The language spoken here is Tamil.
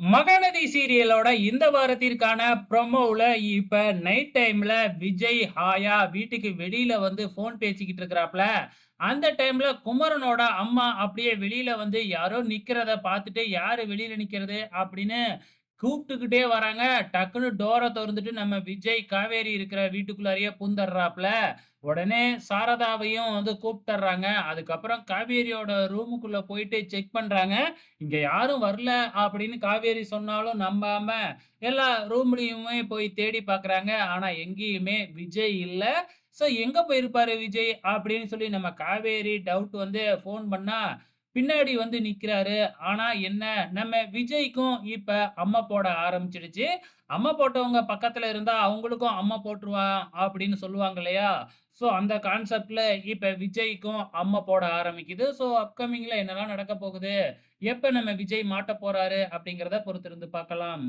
மகாநதி சீரியலோட இந்த வாரத்திற்கான ப்ரொமோவில் இப்போ நைட் டைமில் விஜய், ஹாயா வீட்டுக்கு வெளியில் வந்து ஃபோன் பேசிக்கிட்டு இருக்கிறாப்ல. அந்த டைம்ல குமரனோட அம்மா அப்படியே வெளியில வந்து யாரோ நிக்கிறத பார்த்துட்டு, "யாரு வெளியில நிக்கிறது?" அப்படின்னு கூப்பிட்டுக்கிட்டே வராங்க. டக்குனு டோரை திறந்துட்டு நம்ம விஜய், காவேரி இருக்கிற வீட்டுக்குள்ளாரியே பூந்தர்றாப்ல. உடனே சாரதாவையும் வந்து கூப்பிட்டுறாங்க அதுக்கப்புறம் காவேரியோட ரூமுக்குள்ள போயிட்டு செக் பண்றாங்க. இங்க யாரும் வரல அப்படின்னு காவேரி சொன்னாலும் நம்பாம, எல்லா ரூம்லயுமே போய் தேடி பார்க்குறாங்க. ஆனா எங்கேயுமே விஜய் இல்லை ஸோ எங்க போயிருப்பாரு விஜய்? அப்படின்னு சொல்லி நம்ம காவேரி டவுட் வந்து ஃபோன் பண்ணா, பின்னாடி வந்து நிக்கிறாரு. ஆனா என்ன, நம்ம விஜய்க்கும் இப்ப அம்மா போட ஆரம்பிச்சிடுச்சு அம்மா போட்டவங்க பக்கத்துல இருந்தா அவங்களுக்கும் அம்மா போட்டுருவான் அப்படின்னு சொல்லுவாங்க இல்லையா? ஸோ அந்த கான்செப்ட்ல இப்ப விஜய்க்கும் அம்மா போட ஆரம்பிக்குது. ஸோ அப்கமிங்ல என்னெல்லாம் நடக்க போகுது? எப்ப நம்ம விஜய் மாட்டப் போறாரு? அப்படிங்கிறத பொறுத்திருந்து பார்க்கலாம்.